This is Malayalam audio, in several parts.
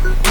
Uh-uh.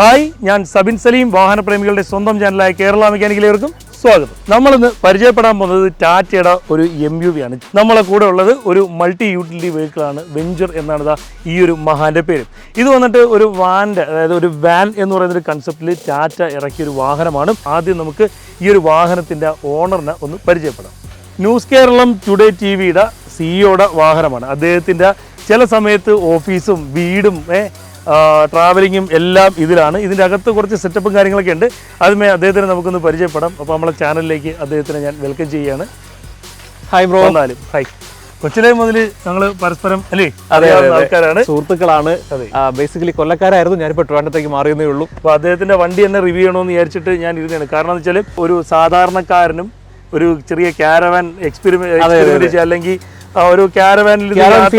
ഹായ് ഞാൻ സബിൻ സലീം വാഹനപ്രേമികളുടെ സ്വന്തം ചാനലായ കേരള മെക്കാനിക്കലേവർക്കും സ്വാഗതം. നമ്മളിന്ന് പരിചയപ്പെടാൻ പോകുന്നത് ടാറ്റയുടെ ഒരു എം യു വി ആണ്. നമ്മളെ കൂടെ ഉള്ളത് ഒരു മൾട്ടി യൂട്ടിലിറ്റി വെഹിക്കിളാണ് വെഞ്ചർ എന്നാണ് ഈ ഒരു മഹാന്റെ പേര്. ഇത് വന്നിട്ട് ഒരു വാന്റെ അതായത് ഒരു വാൻ എന്ന് പറയുന്ന ഒരു കൺസെപ്റ്റിൽ ടാറ്റ ഇറക്കിയ ഒരു വാഹനമാണ്. ആദ്യം നമുക്ക് ഈ ഒരു വാഹനത്തിന്റെ ഓണറിനെ ഒന്ന് പരിചയപ്പെടാം. ന്യൂസ് കേരളം ടുഡേ ടി വിയുടെ സിഇഒയുടെ വാഹനമാണ്. അദ്ദേഹത്തിന്റെ ചില സമയത്ത് ഓഫീസും വീടും ട്രാവലിങ്ങും എല്ലാം ഇതിലാണ്. ഇതിന്റെ അകത്ത് കുറച്ച് സെറ്റപ്പും കാര്യങ്ങളൊക്കെ ഉണ്ട്. അതുമേ അദ്ദേഹത്തിന് നമുക്കൊന്ന് പരിചയപ്പെടാം. അപ്പോൾ നമ്മളെ ചാനലിലേക്ക് അദ്ദേഹത്തിനെ ഞാൻ വെൽക്കം ചെയ്യുകയാണ്. ഹായ് ബ്രോ എന്നാലും ഹായ് കൊച്ചിലെ മുതൽ ഞങ്ങൾ പരസ്പരം അല്ലേ? അതെ. ആൾക്കാരാണ്. സുഹൃത്തുക്കളാണ്. അതെ. ബേസിക്കലി കൊല്ലക്കാരായിരുന്നു. ഞാനിപ്പോൾ ട്രിവാൻഡത്തേക്ക് മാറിയതേ ഉള്ളൂ. അപ്പോൾ അദ്ദേഹത്തിന്റെ വണ്ടി തന്നെ റിവ്യൂ ചെയ്യണമെന്ന് വിചാരിച്ചിട്ട് ഞാൻ ഇരുന്നാണ് കാരണം എന്ന് വെച്ചാൽ ഒരു സാധാരണക്കാരനും ഒരു ചെറിയ ക്യാരവാൻ എക്സ്പെരിമെന്റ് അല്ലെങ്കിൽ ഒരു ക്യാരവാനിൽ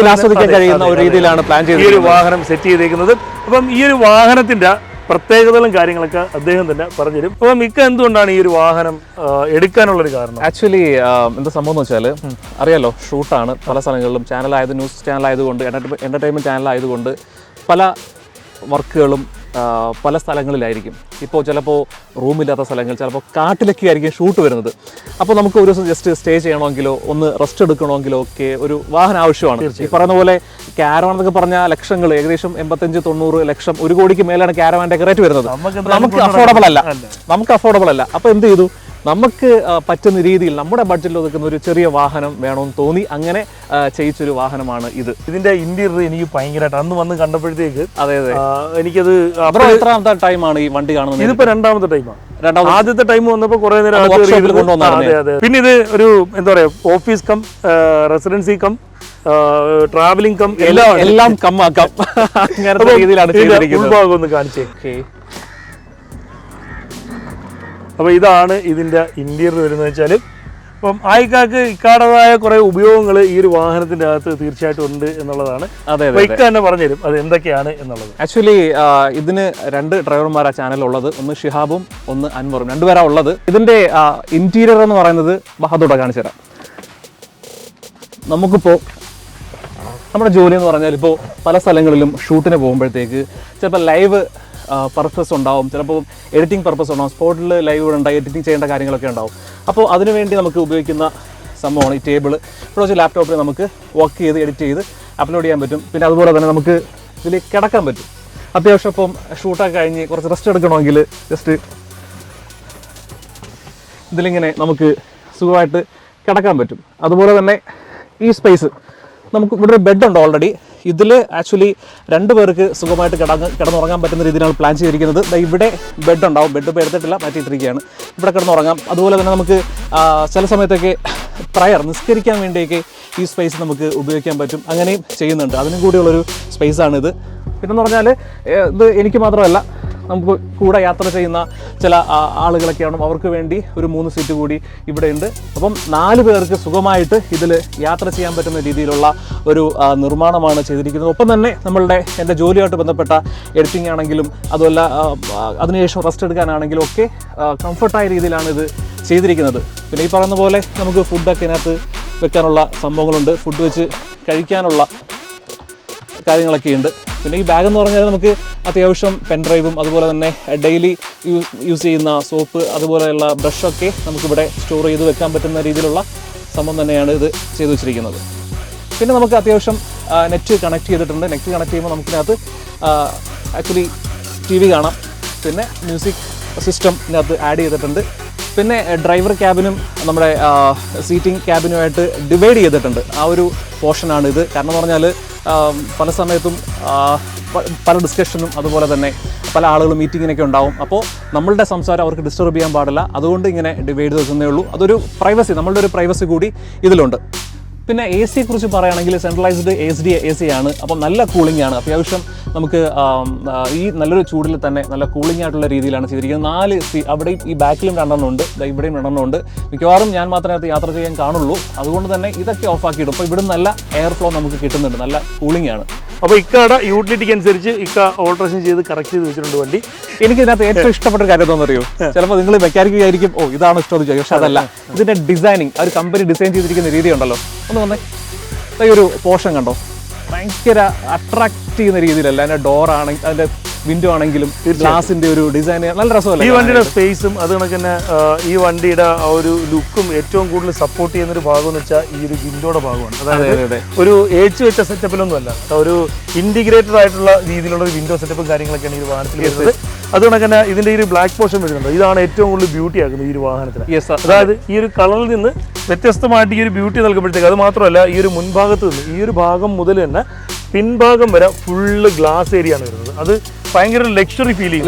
ആസ്വദിക്കാൻ കഴിയുന്ന ഒരു രീതിയിലാണ് plan ഈ ഒരു വാഹനം സെറ്റ് ചെയ്തിരിക്കുന്നത് അപ്പം ഈ ഒരു വാഹനത്തിന്റെ പ്രത്യേകതകളും കാര്യങ്ങളൊക്കെ അദ്ദേഹം തന്നെ പറഞ്ഞുതരും. അപ്പം മിക്ക എന്തുകൊണ്ടാണ് ഈ ഒരു വാഹനം എടുക്കാനുള്ള ഒരു കാരണം? ആക്ച്വലി എന്താ സംഭവം എന്ന് വെച്ചാൽ അറിയാലോ ഷൂട്ടാണ് പല സ്ഥലങ്ങളിലും ചാനലായത് ന്യൂസ് ചാനലായതുകൊണ്ട് എന്റർടൈൻമെന്റ് ചാനലായതുകൊണ്ട് പല വർക്കുകളും പല സ്ഥലങ്ങളിലായിരിക്കും. ഇപ്പോൾ ചിലപ്പോൾ റൂമില്ലാത്ത സ്ഥലങ്ങൾ ചിലപ്പോൾ കാട്ടിലൊക്കെ ആയിരിക്കും ഷൂട്ട് വരുന്നത്. അപ്പോൾ നമുക്ക് ഒരു ദിവസം ജസ്റ്റ് സ്റ്റേ ചെയ്യണമെങ്കിലോ ഒന്ന് റെസ്റ്റ് എടുക്കണമെങ്കിലോ ഒക്കെ ഒരു വാഹനം ആവശ്യമാണ്. ഈ പറയുന്ന പോലെ ക്യാരവാൻ എന്നൊക്കെ പറഞ്ഞാൽ ലക്ഷങ്ങൾ ഏകദേശം എൺപത്തഞ്ച് തൊണ്ണൂറ് ലക്ഷം ഒരു കോടിക്ക് മേലാണ് ക്യാരവാന്റെ റേറ്റ് വരുന്നത്. നമുക്ക് നമുക്ക് അഫോർഡബിൾ അല്ല. നമുക്ക് അഫോർഡബിൾ അല്ല. അപ്പോൾ എന്ത് ചെയ്തു? നമുക്ക് പറ്റുന്ന രീതിയിൽ നമ്മുടെ ബഡ്ജറ്റിൽ ഒതുക്കുന്ന ഒരു ചെറിയ വാഹനം വേണമെന്ന് തോന്നി. അങ്ങനെ ചെയ്യിച്ചൊരു വാഹനമാണ് ഇത്. ഇതിന്റെ ഇന്റീരിയർ എനിക്ക് ഭയങ്കരമായിട്ട് അന്ന് വന്ന് കണ്ടപ്പോഴത്തേക്ക് അതെ അതെ. എനിക്കത് എത്രാമത്തെ ടൈമാണ് ഈ വണ്ടി കാണുന്നത്? ഇതിപ്പോ രണ്ടാമത്തെ ടൈമാണ് ആദ്യത്തെ ടൈം വന്നപ്പോൾ കുറെ നേരം അതെ അതെ. പിന്നെ ഇത് ഒരു എന്താ പറയാ office cum residency cum travelling cum എല്ലാം. എല്ലാം കമ്മാക്കാം അങ്ങനത്തെ രീതിയിലാണ് ഉൾഭാഗം ഒന്ന് കാണിച്ചേ. അപ്പോൾ ഇതാണ് ഇതിന്റെ ഇന്റീരിയർ വരുന്നത് വെച്ചാൽ അപ്പം ആയിക്കാക്ക് ഇക്കാടതായ കുറേ ഉപയോഗങ്ങൾ ഈ ഒരു വാഹനത്തിന്റെ അകത്ത് തീർച്ചയായിട്ടും ഉണ്ട് എന്നുള്ളതാണ്. അതെ ഇക്ക തന്നെ പറഞ്ഞുതരും അത് എന്തൊക്കെയാണ് എന്നുള്ളത്. ആക്ച്വലി ഇതിന് രണ്ട് ഡ്രൈവർമാരാ ചാനൽ ഉള്ളത്. ഒന്ന് ഷിഹാബും ഒന്ന് അൻവറും. രണ്ടുപേരാ ഉള്ളത്. ഇതിന്റെ ഇന്റീരിയർ എന്ന് പറയുന്നത് ബഹദൂടെ കാണിച്ചു തരാം. നമുക്കിപ്പോൾ നമ്മുടെ ജോലി എന്ന് പറഞ്ഞാൽ ഇപ്പോൾ പല സ്ഥലങ്ങളിലും ഷൂട്ടിന് പോകുമ്പോഴത്തേക്ക് ചിലപ്പോൾ ലൈവ് പർപ്പസ് ഉണ്ടാവും. ചിലപ്പോൾ എഡിറ്റിംഗ് പർപ്പസ് ഉണ്ടാവും. സ്പോട്ടിൽ ലൈവ് ഉണ്ടായി എഡിറ്റിംഗ് ചെയ്യേണ്ട കാര്യങ്ങളൊക്കെ ഉണ്ടാവും. അപ്പോൾ അതിനുവേണ്ടി നമുക്ക് ഉപയോഗിക്കുന്ന സംഭവമാണ് ഈ ടേബിൾ ഇവിടെ വെച്ച് ലാപ്ടോപ്പിൽ നമുക്ക് വർക്ക് ചെയ്ത് എഡിറ്റ് ചെയ്ത് അപ്ലോഡ് ചെയ്യാൻ പറ്റും. പിന്നെ അതുപോലെ തന്നെ നമുക്ക് ഇതിൽ കിടക്കാൻ പറ്റും. അത്യാവശ്യം ഇപ്പം ഷൂട്ടൊക്കെ കഴിഞ്ഞ് കുറച്ച് റെസ്റ്റ് എടുക്കണമെങ്കിൽ ജസ്റ്റ് ഇതിലിങ്ങനെ നമുക്ക് സുഖമായിട്ട് കിടക്കാൻ പറ്റും. അതുപോലെ തന്നെ ഈ സ്പേസ് നമുക്ക് ഇവിടെ ഒരു ബെഡ് ഉണ്ട് ഓൾറെഡി ഇതിൽ ആക്ച്വലി രണ്ട് പേർക്ക് സുഖമായിട്ട് കിടന്ന് കിടന്നുറങ്ങാൻ പറ്റുന്ന രീതിയിലാണ് പ്ലാൻ ചെയ്തിരിക്കുന്നത്. ഇവിടെ ബെഡ് ഉണ്ടാവും. ബെഡ് ഇപ്പോൾ എടുത്തിട്ടില്ല മാറ്റിയിട്ടിരിക്കുകയാണ്. ഇവിടെ കിടന്നുറങ്ങാം. അതുപോലെ തന്നെ നമുക്ക് ചില സമയത്തൊക്കെ പ്രയർ നിസ്കരിക്കാൻ വേണ്ടിയൊക്കെ ഈ സ്പേസ് നമുക്ക് ഉപയോഗിക്കാൻ പറ്റും. അങ്ങനെയും ചെയ്യുന്നുണ്ട്. അതിനും കൂടിയുള്ളൊരു സ്പേസാണിത് പിന്നെന്ന് പറഞ്ഞാൽ ഇത് എനിക്ക് മാത്രമല്ല നമുക്ക് കൂടെ യാത്ര ചെയ്യുന്ന ചില ആളുകളൊക്കെ ആളുകളൊക്കെയാണ് അവർക്ക് വേണ്ടി ഒരു മൂന്ന് സീറ്റ് കൂടി ഇവിടെയുണ്ട്. അപ്പം നാല് പേർക്ക് സുഖമായിട്ട് ഇതിൽ യാത്ര ചെയ്യാൻ പറ്റുന്ന രീതിയിലുള്ള ഒരു നിർമ്മാണമാണ് ചെയ്തിരിക്കുന്നത്. ഒപ്പം തന്നെ നമ്മളുടെ എന്റെ ജോലിയായിട്ട് ബന്ധപ്പെട്ട എഡിറ്റിംഗ് ആണെങ്കിലും അതുമല്ല അതിനുശേഷം റെസ്റ്റ് എടുക്കാനാണെങ്കിലും ഒക്കെ കംഫർട്ടായ രീതിയിലാണ് ഇത് ചെയ്തിരിക്കുന്നത്. പിന്നെ ഈ പറയുന്ന പോലെ നമുക്ക് ഫുഡൊക്കെ ഇതിനകത്ത് വെക്കാനുള്ള സംഭവങ്ങളുണ്ട്. ഫുഡ് വെച്ച് കഴിക്കാനുള്ള കാര്യങ്ങളൊക്കെ ഉണ്ട് പിന്നെ ഈ ബാഗ് എന്ന് പറഞ്ഞാൽ നമുക്ക് അത്യാവശ്യം പെൻ ഡ്രൈവും അതുപോലെ തന്നെ ഡെയിലി യൂസ് ചെയ്യുന്ന സോപ്പ് അതുപോലെയുള്ള ബ്രഷൊക്കെ നമുക്കിവിടെ സ്റ്റോർ ചെയ്ത് വെക്കാൻ പറ്റുന്ന രീതിയിലുള്ള സംഭവം തന്നെയാണ് ഇത് ചെയ്തു വെച്ചിരിക്കുന്നത്. പിന്നെ നമുക്ക് അത്യാവശ്യം നെറ്റ് കണക്ട് ചെയ്തിട്ടുണ്ട്. നെറ്റ് കണക്ട് ചെയ്യുമ്പോൾ നമുക്കിനകത്ത് ആക്ച്വലി ടി വി കാണാം. പിന്നെ മ്യൂസിക് സിസ്റ്റം ഇതിനകത്ത് ആഡ് ചെയ്തിട്ടുണ്ട്. പിന്നെ ഡ്രൈവർ ക്യാബിനും നമ്മുടെ സീറ്റിംഗ് ക്യാബിനുമായിട്ട് ഡിവൈഡ് ചെയ്തിട്ടുണ്ട്. ആ ഒരു പോർഷനാണ് ഇത്. കാരണം പറഞ്ഞാൽ പല സമയത്തും പല ഡിസ്കഷനും അതുപോലെ തന്നെ പല ആളുകളും മീറ്റിങ്ങിനൊക്കെ ഉണ്ടാവും. അപ്പോൾ നമ്മളുടെ സംസാരം അവർക്ക് ഡിസ്റ്റർബ് ചെയ്യാൻ പാടില്ല. അതുകൊണ്ട് ഇങ്ങനെ ഡിവൈഡ് ചെയ്തേ ഉള്ളൂ. അതൊരു പ്രൈവസി നമ്മളുടെ ഒരു പ്രൈവസി കൂടി ഇതിലുണ്ട്. പിന്നെ എ സിയെക്കുറിച്ച് പറയുകയാണെങ്കിൽ centralised S D A C ആണ്. അപ്പം നല്ല കൂളിംഗ് ആണ്. അത്യാവശ്യം നമുക്ക് ഈ നല്ലൊരു ചൂടിൽ തന്നെ നല്ല കൂളിംഗ് ആയിട്ടുള്ള രീതിയിലാണ് ചെയ്തിരിക്കുന്നത്. നാല് സീ അവിടെ ഈ ബാക്കിലും രണ്ടെണ്ണം ഉണ്ട് ഇവിടെയും രണ്ടെണ്ണം ഉണ്ട് മിക്കവാറും ഞാൻ മാത്രമേ അത് യാത്ര ചെയ്യാൻ കാണുള്ളൂ. അതുകൊണ്ട് തന്നെ ഇതൊക്കെ ഓഫ് ആക്കിയിടും. അപ്പോൾ ഇവിടെ നല്ല എയർ ഫ്ലോ നമുക്ക് കിട്ടുന്നുണ്ട്. നല്ല കൂളിംഗ് ആണ്. അപ്പൊ ഇക്കയുടെ യൂട്ടിലിറ്റിക്ക് അനുസരിച്ച് ഇക്ക ഓൾട്രേഷൻ ചെയ്ത് കറക്റ്റ് ചെയ്ത് വെച്ചിട്ടുണ്ട് വണ്ടി. എനിക്ക് ഇതിനകത്ത് ഏറ്റവും ഇഷ്ടപ്പെട്ട ഒരു കാര്യം അറിയോ ചിലപ്പോൾ നിങ്ങൾ മെക്കാനിക്ക് വിചാരിക്കും ഓ ഇതാണ് ഇഷ്ടം എന്ന് ചോദിക്കും പക്ഷെ അതല്ല. ഇതിന്റെ ഡിസൈനിങ് ആ ഒരു കമ്പനി ഡിസൈൻ ചെയ്തിരിക്കുന്ന രീതി ഉണ്ടല്ലോ. ഒന്ന് വന്നേ. ഈ ഒരു പോർഷൻ കണ്ടോ? ഭയങ്കര അട്രാക്ട് ചെയ്യുന്ന രീതിയിലല്ല. അതിന്റെ ഡോർ ആണെങ്കിൽ അതിന്റെ വിൻഡോ ആണെങ്കിലും ഗ്ലാസിന്റെ ഒരു ഡിസൈൻ നല്ല രസമല്ല ഈ വണ്ടിയുടെ സ്പേസും അത് കണക്ക് തന്നെ ഈ വണ്ടിയുടെ ആ ഒരു ലുക്കും ഏറ്റവും കൂടുതൽ സപ്പോർട്ട് ചെയ്യുന്ന ഒരു ഭാഗം എന്ന് വെച്ചാൽ ഈ ഒരു വിൻഡോയുടെ ഭാഗമാണ്. അതായത് അതെ അതെ. ഒരു ഏച്ചു വെച്ച സെറ്റപ്പിലൊന്നും അല്ല ഒരു ഇന്റിഗ്രേറ്റഡ് ആയിട്ടുള്ള രീതിയിലുള്ള ഒരു വിൻഡോ സെറ്റപ്പും കാര്യങ്ങളൊക്കെയാണ് ഈ വാഹനത്തിൽ വരുന്നത്. അതുകൊണ്ട് തന്നെ ഇതിന്റെ ഈ ഒരു ബ്ലാക്ക് പോർഷൻ വരുന്നുണ്ട്. ഇതാണ് ഏറ്റവും കൂടുതൽ ബ്യൂട്ടി ആക്കുന്നത് ഈ ഒരു വാഹനത്തിന്. അതായത് ഈ ഒരു കളറിൽ നിന്ന് വ്യത്യസ്തമായിട്ട് ഈ ഒരു ബ്യൂട്ടി നൽകുമ്പോഴത്തേക്ക് അത് മാത്രമല്ല ഈ ഒരു മുൻഭാഗത്ത് നിന്ന് ഈ ഒരു ഭാഗം മുതൽ തന്നെ പിൻഭാഗം വരെ ഫുള്ള് ഗ്ലാസ് ഏരിയ ആണ് വരുന്നത്. അത് ഭയങ്കര ലക്ഷറി ഫീൽ ചെയ്യും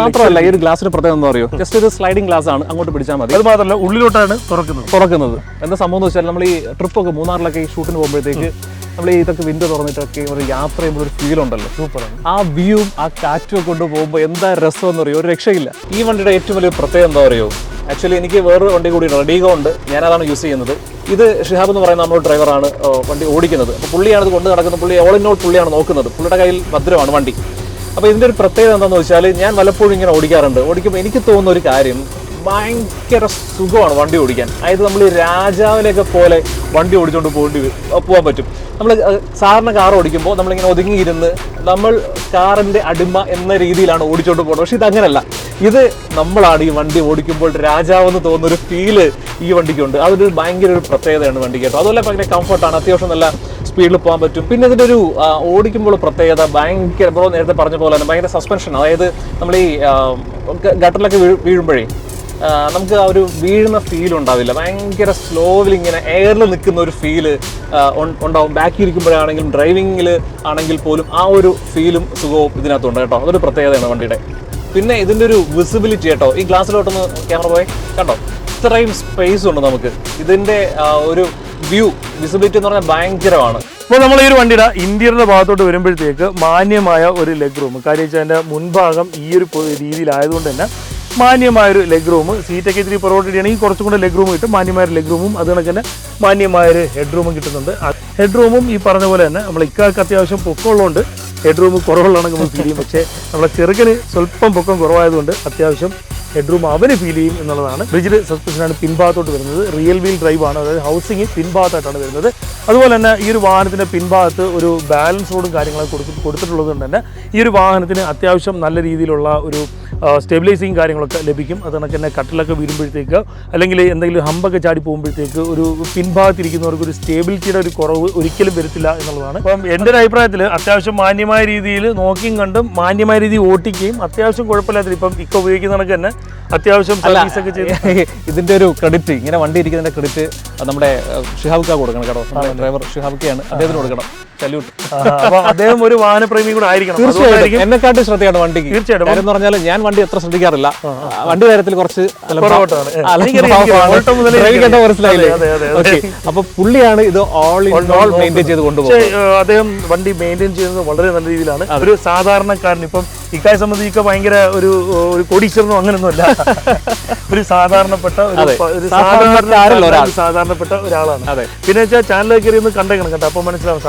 മാത്രമല്ല ഈ ഒരു ഗ്ലാസിന് പ്രത്യേകത എന്താ പറയുക ജസ്റ്റ് ഒരു സ്ലൈഡിംഗ് ഗ്ലാസ് ആണ്. അങ്ങോട്ട് പിടിച്ചാൽ മതി. അത് മാത്രമല്ല ഉള്ളിലോട്ടാണ് തുറക്കുന്നത്. തുറക്കുന്നത്. എന്താ സംഭവം എന്ന് വെച്ചാൽ നമ്മൾ ഈ ട്രിപ്പ് ഒക്കെ മൂന്നാറിലൊക്കെ ഈ ഷൂട്ടിന് പോകുമ്പോഴത്തേക്ക് നമ്മൾ ഈ ഇതൊക്കെ വിൻഡോ തുറന്നിട്ടൊക്കെ ഒരു യാത്ര ചെയ്യുമ്പോൾ ഒരു ഫീൽ ഉണ്ടല്ലോ. സൂപ്പറാണ്. ആ വ്യൂവും ആ കാറ്റും ഒക്കെ കൊണ്ട് പോകുമ്പോൾ എന്താ രസം എന്ന് പറയുമോ ഒരു രക്ഷയില്ല. ഈ വണ്ടിയുടെ ഏറ്റവും വലിയ പ്രത്യേകത എന്താ പറയുമോ ആക്ച്വലി എനിക്ക് വേറൊരു വണ്ടി കൂടി റെഡിഗോ ഉണ്ട്. ഞാനതാണ് യൂസ് ചെയ്യുന്നത്. ഇത് ഷിഹാബ് എന്ന് പറയുന്ന നമ്മുടെ ഡ്രൈവറാണ് വണ്ടി ഓടിക്കുന്നത്. അപ്പോൾ പുള്ളിയാണ് ഇത് കൊണ്ട് നടക്കുന്നത് പുള്ളി ഓൾ ഇൻ ഓൾ പുള്ളിയാണ് നോക്കുന്നത്. പുള്ളിയുടെ കയ്യിൽ ഭദ്രമാണ് വണ്ടി. അപ്പോൾ ഇതിന്റെ ഒരു പ്രത്യേകത എന്താണെന്ന് വെച്ചാൽ ഞാൻ വല്ലപ്പോഴും ഇങ്ങനെ ഓടിക്കാറുണ്ട്. ഓടിക്കുമ്പോൾ എനിക്ക് തോന്നുന്ന ഒരു കാര്യം ഭയങ്കര സുഖമാണ് വണ്ടി ഓടിക്കാൻ. അതായത് നമ്മൾ രാജാവിനെയൊക്കെ പോലെ വണ്ടി ഓടിച്ചുകൊണ്ട് പോകേണ്ടി പോകാൻ പറ്റും. നമ്മൾ സാറിന് കാർ ഓടിക്കുമ്പോൾ നമ്മളിങ്ങനെ ഒതുങ്ങിയിരുന്ന് നമ്മൾ കാറിന്റെ അടിമ എന്ന രീതിയിലാണ് ഓടിച്ചുകൊണ്ട് പോകുന്നത് പക്ഷേ ഇതങ്ങനല്ല. ഇത് നമ്മളാണ് ഈ വണ്ടി ഓടിക്കുമ്പോൾ രാജാവെന്ന് തോന്നുന്ന ഒരു ഫീൽ ഈ വണ്ടിക്കുണ്ട്. അതൊരു ഭയങ്കര ഒരു പ്രത്യേകതയാണ് വണ്ടിക്ക് കേട്ടോ. അതുപോലെ ഭയങ്കര കംഫർട്ടാണ് അത്യാവശ്യം നല്ല സ്പീഡിൽ പോകാൻ പറ്റും. പിന്നെ ഇതിന്റെ ഒരു ഓടിക്കുമ്പോൾ പ്രത്യേകത ഭയങ്കര ബ്രോ നേരത്തെ പറഞ്ഞ പോലെ തന്നെ ഭയങ്കര സസ്പെൻഷൻ അതായത് നമ്മൾ ഈ ഗട്ടറിലൊക്കെ വീഴുമ്പോഴേ നമുക്ക് ആ ഒരു വീഴുന്ന ഫീൽ ഉണ്ടാവില്ല. ഭയങ്കര സ്ലോവിൽ ഇങ്ങനെ എയറിൽ നിൽക്കുന്ന ഒരു ഫീൽ ഉണ്ടാവും. ബാക്കിൽ ഇരിക്കുമ്പോഴാണെങ്കിലും ഡ്രൈവിങ്ങിൽ ആണെങ്കിൽ പോലും ആ ഒരു ഫീലും സുഖവും ഇതിനകത്തുണ്ട് കേട്ടോ. അതൊരു പ്രത്യേകതയാണ് വണ്ടിയുടെ. പിന്നെ ഇതിന്റെ ഒരു വിസിബിലിറ്റി കേട്ടോ. ഈ ഗ്ലാസ്സിലോട്ടൊന്ന് ക്യാമറ പോയി. കണ്ടോ? ഇത്രയും സ്പേസ് ഉണ്ട് നമുക്ക്. ഇതിന്റെ ഒരു വ്യൂ വിസിബിലിറ്റി എന്ന് പറഞ്ഞാൽ ഭയങ്കരമാണ്. അപ്പോൾ നമ്മൾ ഈ ഒരു വണ്ടിയുടെ ഇന്റീരിയറിന്റെ ഭാഗത്തോട്ട് വരുമ്പോഴത്തേക്ക് മാന്യമായ ഒരു ലെഗ് റൂം കാര്യം വെച്ചാൽ അതിന്റെ മുൻഭാഗം ഈ ഒരു രീതിയിലായതുകൊണ്ട് തന്നെ മാന്യമായ ഒരു ലെഗ് റൂം സീറ്റൊക്കെ ഇത്തിരി പുറകോട്ടിരിക്കുകയാണെങ്കിൽ കുറച്ചും കൂടെ ലെഗ് റൂം കിട്ടും. മാന്യമായൊരു ലെഗ് റൂമും അത് കണക്ക് തന്നെ മാന്യമായൊരു ഹെഡ് റൂമും കിട്ടുന്നുണ്ട്. ഹെഡ് റൂമും ഈ പറഞ്ഞ പോലെ തന്നെ നമ്മൾ ഇക്കാൾക്ക് അത്യാവശ്യം പൊക്കമുള്ളതുകൊണ്ട് ഹെഡ് റൂം കുറവുള്ളതാണെങ്കിൽ നമുക്ക് ഫീൽ ചെയ്യും. പക്ഷേ നമ്മളെ ചെറുക്കന് സ്വല്പം പൊക്കം കുറവായതുകൊണ്ട് അത്യാവശ്യം ഹെഡ് റൂം അവന് ഫീൽ ചെയ്യും എന്നുള്ളതാണ്. ബ്രിഡ്ജിൽ സസ്പെൻഷനാണ് പിൻഭാഗത്തോട്ട് വരുന്നത്. റിയൽ വീൽ ഡ്രൈവ് ആണ്. അതായത് ഹൗസിംഗ് പിൻഭാഗത്തായിട്ടാണ് വരുന്നത്. അതുപോലെ തന്നെ ഈ ഒരു വാഹനത്തിന്റെ പിൻഭാഗത്ത് ഒരു ബാലൻസ് റോഡും കാര്യങ്ങളൊക്കെ കൊടുത്ത് കൊടുത്തിട്ടുള്ളത് തന്നെ ഈ ഒരു വാഹനത്തിന് അത്യാവശ്യം നല്ല രീതിയിലുള്ള ഒരു സ്റ്റെബിലൈസിങ് കാര്യങ്ങളൊക്കെ ലഭിക്കും. അത് കണക്ക് തന്നെ കട്ടിലൊക്കെ വീഴുമ്പോഴത്തേക്ക് അല്ലെങ്കിൽ എന്തെങ്കിലും ഹമ്പൊക്കെ ചാടി പോകുമ്പോഴത്തേക്ക് ഒരു പിൻഭാഗത്തിരിക്കുന്നവർക്ക് ഒരു സ്റ്റേബിലിറ്റിയുടെ ഒരു കുറവ് ഒരിക്കലും വരത്തില്ല എന്നുള്ളതാണ്. അപ്പം എന്റെ ഒരു അഭിപ്രായത്തിൽ അത്യാവശ്യം മാന്യമായ രീതിയിൽ നോക്കിയും കണ്ടും മാന്യമായ രീതിയിൽ ഓട്ടിക്കുകയും അത്യാവശ്യം കുഴപ്പമില്ലാത്ത ഇപ്പം ഇക്ക ഉപയോഗിക്കുന്ന കണക്ക് തന്നെ അത്യാവശ്യം ഇതിന്റെ ഒരു ക്രെഡിറ്റ് ഇങ്ങനെ വണ്ടി ഇരിക്കുന്നതിന്റെ ക്രെഡിറ്റ് നമ്മുടെ ഷിഹാബ്ക്കാ കൊടുക്കണം കേട്ടോ. ഡ്രൈവർ ഷിഹാബ്ക്കാണ് അദ്ദേഹത്തിന് കൊടുക്കണം. സല്യൂട്ട് അപ്പൊ അദ്ദേഹം ഒരു വാഹനപ്രേമി കൂടെ ആയിരിക്കണം. തീർച്ചയായിട്ടും. എന്നെക്കാട്ടും ശ്രദ്ധയാണ് വണ്ടിക്ക്. തീർച്ചയായിട്ടും. എന്ന് പറഞ്ഞാൽ ഞാൻ വണ്ടി എത്ര ശ്രദ്ധിക്കാറില്ല. വണ്ടി കാര്യത്തിൽ കുറച്ച്. മനസ്സിലായില്ലേ? അപ്പൊ പുള്ളിയാണ് ഇത് ഓൾ ഇൻ ഓൾ മെയിന്റെയിൻ ചെയ്ത് കൊണ്ടുപോകുന്നത്. അദ്ദേഹം വണ്ടി മെയിന്റെയിൻ ചെയ്യുന്നത് വളരെ നല്ല രീതിയിലാണ്. ഒരു സാധാരണക്കാരൻ. ഇപ്പം ഇക്കായെ സംബന്ധിച്ച് ഇക്ക ഭയങ്കര ഒരു ഒരു കോടീശ്വരനോ അങ്ങനെയൊന്നുമല്ല ഒരു സാധാരണപ്പെട്ട ഒരു സാധാരണ. സാധാരണപ്പെട്ട ഒരാളാണ്. അതെ. പിന്നെ വെച്ചാൽ കയറി ഒന്ന് കണ്ടേക്കണം കേട്ടോ. അപ്പൊ മനസ്സിലാവും.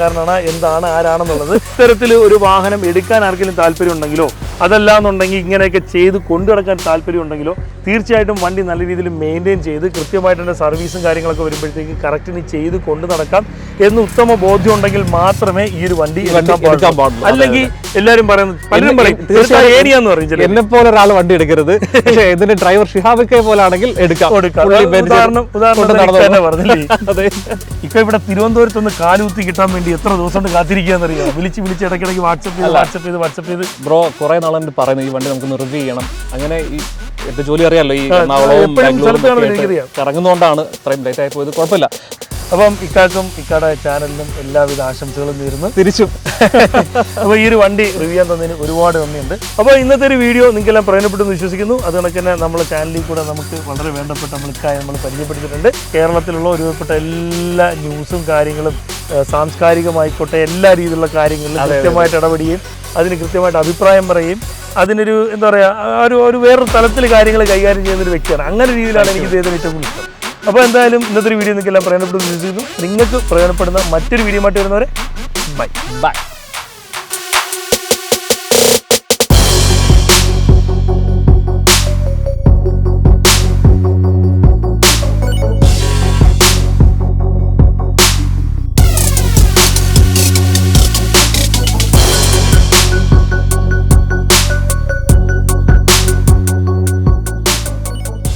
സാധാരണക്കാരനാണ് എന്താണ് ആരാണെന്നുള്ളത്. ഇത്തരത്തിൽ ഒരു വാഹനം എടുക്കാൻ ആർക്കെങ്കിലും താല്പര്യം ഉണ്ടെങ്കിലോ അതല്ല എന്നുണ്ടെങ്കിൽ ഇങ്ങനെയൊക്കെ ചെയ്ത് കൊണ്ടു നടക്കാൻ താല്പര്യം ഉണ്ടെങ്കിലോ തീർച്ചയായിട്ടും വണ്ടി നല്ല രീതിയിൽ മെയിന്റെയിൻ ചെയ്ത് കൃത്യമായിട്ട് തന്നെ സർവീസും കാര്യങ്ങളൊക്കെ വരുമ്പോഴത്തേക്ക് കറക്റ്റിന് ചെയ്ത് കൊണ്ടു നടക്കാം എന്ന് ഉത്തമ ബോധ്യം ഉണ്ടെങ്കിൽ മാത്രമേ ഈ ഒരു വണ്ടി എടുക്കാൻ പാടുള്ളൂ. അല്ലെങ്കിൽ എല്ലാവരും പറയുന്നത് പലരും പറയും ഏരിയ എന്ന് പറയും. എന്നെ പോലെ ഒരാൾ വണ്ടി എടുക്കരുത്. പക്ഷേ ഇതിന്റെ ഡ്രൈവർ ഷിഹാബിക്കെ പോലെ ആണെങ്കിൽ എടുക്കാം. ഉദാഹരണം- ഉദാഹരണം പറഞ്ഞില്ലേ? അതെ. ഇപ്പൊ ഇവിടെ തിരുവനന്തപുരത്ത് നിന്ന് കാലുത്തി കിട്ടാൻ വേണ്ടി എത്ര ദിവസം കൊണ്ട് കാത്തിരിക്കുകയെന്നറിയോ വിളിച്ച് വിളിച്ച് ഇടയ്ക്കിടയ്ക്ക് വാട്സപ്പ് ചെയ്ത് വാട്സപ്പ് ചെയ്ത് വാട്സപ്പ് ചെയ്ത്. ബ്രോ കുറെ നാളെന്ന് പറയുന്നത് ഈ വണ്ടി നമുക്ക് റിവ്യൂ ചെയ്യണം. അങ്ങനെ ഈ എന്റെ ജോലി അറിയാലോ ഈ എറണാകുളവും ബാംഗ്ലൂരും. കറങ്ങുന്നതുകൊണ്ടാണ് ഇത്രയും ലേറ്റ് ആയി പോയത്. കുഴപ്പമില്ല. അപ്പം ഇക്കാക്കും ഇക്കാടെ ചാനലിനും എല്ലാവിധ ആശംസകളും നേരുന്നു. തിരിച്ചും. അപ്പോൾ ഈ ഒരു വണ്ടി റിവ്യൂ ചെയ്യാൻ തന്നതിന് ഒരുപാട് നന്ദിയുണ്ട്. അപ്പോൾ ഇന്നത്തെ ഒരു വീഡിയോ നിങ്ങൾക്കെല്ലാം പ്രയോജനപ്പെട്ടെന്ന് വിശ്വസിക്കുന്നു. അത് കണക്ക് തന്നെ നമ്മുടെ ചാനലിൽ കൂടെ നമുക്ക് വളരെ വേണ്ടപ്പെട്ട നമ്മൾ ഇക്കായ നമ്മൾ പരിചയപ്പെടുത്തിയിട്ടുണ്ട്. കേരളത്തിലുള്ള ഒരുവിധപ്പെട്ട എല്ലാ ന്യൂസും കാര്യങ്ങളും സാംസ്കാരികമായിക്കോട്ടെ എല്ലാ രീതിയിലുള്ള കാര്യങ്ങളിലും കൃത്യമായിട്ട് ഇടപെടുകയും അതിന് കൃത്യമായിട്ട് അഭിപ്രായം പറയുകയും അതിനൊരു എന്താ പറയുക ഒരു ഒരു വേറൊരു തലത്തിൽ കാര്യങ്ങൾ കൈകാര്യം ചെയ്യുന്ന ഒരു വ്യക്തിയാണ്. അങ്ങനെ രീതിയിലാണ് എനിക്ക് ഇദ്ദേഹത്തിന് ഏറ്റവും കൂടുതൽ ഇഷ്ടം. അപ്പോൾ എന്തായാലും ഇന്നത്തെ ഒരു വീഡിയോ നിങ്ങൾക്ക് എല്ലാം പ്രയോജനപ്പെടുന്നു നിങ്ങൾക്ക് പ്രയോജനപ്പെടുന്ന മറ്റൊരു വീഡിയോ ആയിട്ട് വരുന്നവരെ ബൈ ബൈ